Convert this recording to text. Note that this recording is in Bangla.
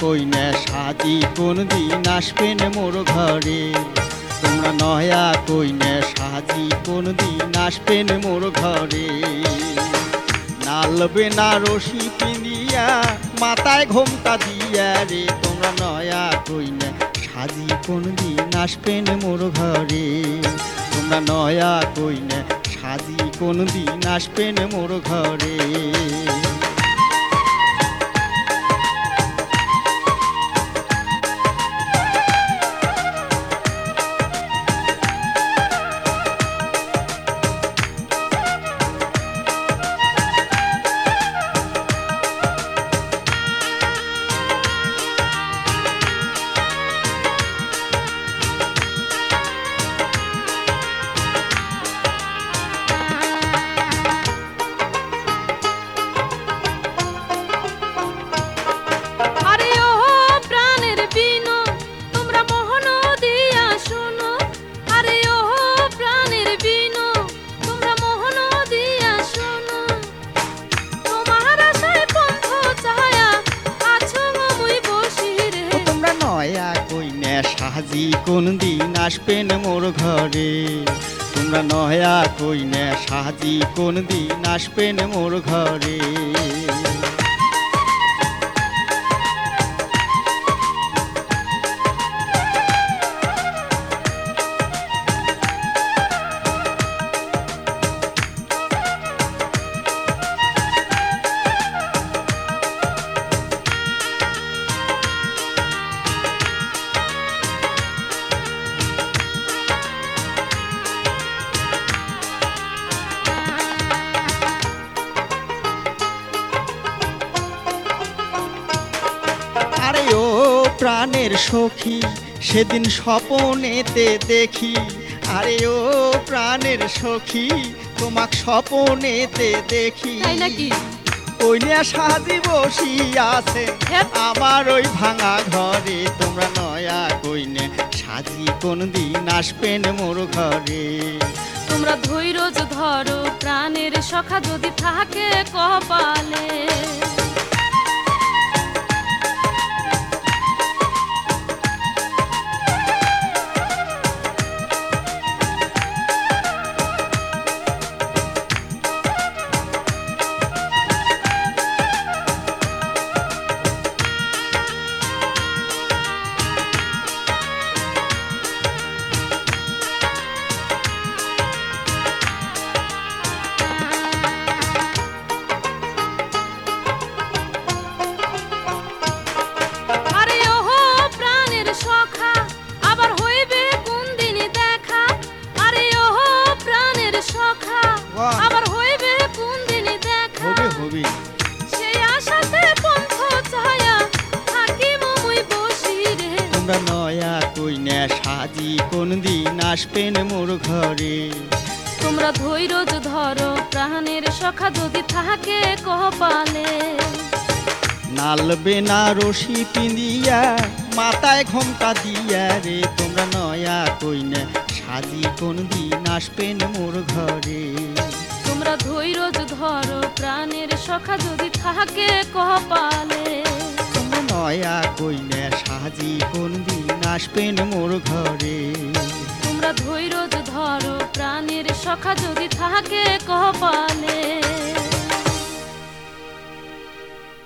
সাজি কোন দিন আসবেন মোর ঘরে? তোমরা নয়া কইনে সাজি কোন দিন আসবেন মোর ঘরে? নালবে না রশি পিঁদিয়া মাথায় ঘোমটা দিয়া রে। তোমরা নয়া কইনে সাজি কোন দিন আসবেন মোর ঘরে? তোমরা নয়া কইনে সাজি কোন দিন আসবেন মোর ঘরে? কোন দিন আসবেন মোর ঘরে? তোমরা নয়া কইনে সাজি কোন দিন আসবেন মোর ঘরে? প্রাণের সখী সেদিন স্বপনেতে দেখি। আরে ও প্রাণের সখী তোমাক স্বপনেতে দেখি। তাই নাকি? কইনা সাজি বসি আছে হ্যাঁ। আমার ওই ভাঙা ঘরে তোমরা নয়া কইনে সাজি কোন দিন আসবেন মোর ঘরে। তোমরা ধৈর্য ধরো প্রাণের সখা যদি থাকে কপালে। তোমরা নয়া কইনে সাজি কোন দিন আসবেন মোর ঘরে? তোমরা ধৈর্য ধরো প্রাণের সখা যদি থাকে কপালে। নালবে না রশি পিঁদিয়া মাথায় ঘোমটা দিয়া রে। তোমরা নয়া কইনে সাজি কোন দিন আসবেন মোর ঘরে? তোমরা ধৈর্য ধরো প্রাণের সখা যদি থাকে কপালে। তোমরা নয়া কইনে সাজি কোন দিন আসবেন মোর ঘরে। তোমরা ধৈর্য ধরো, প্রাণের সখা যদি থাকে কপালে।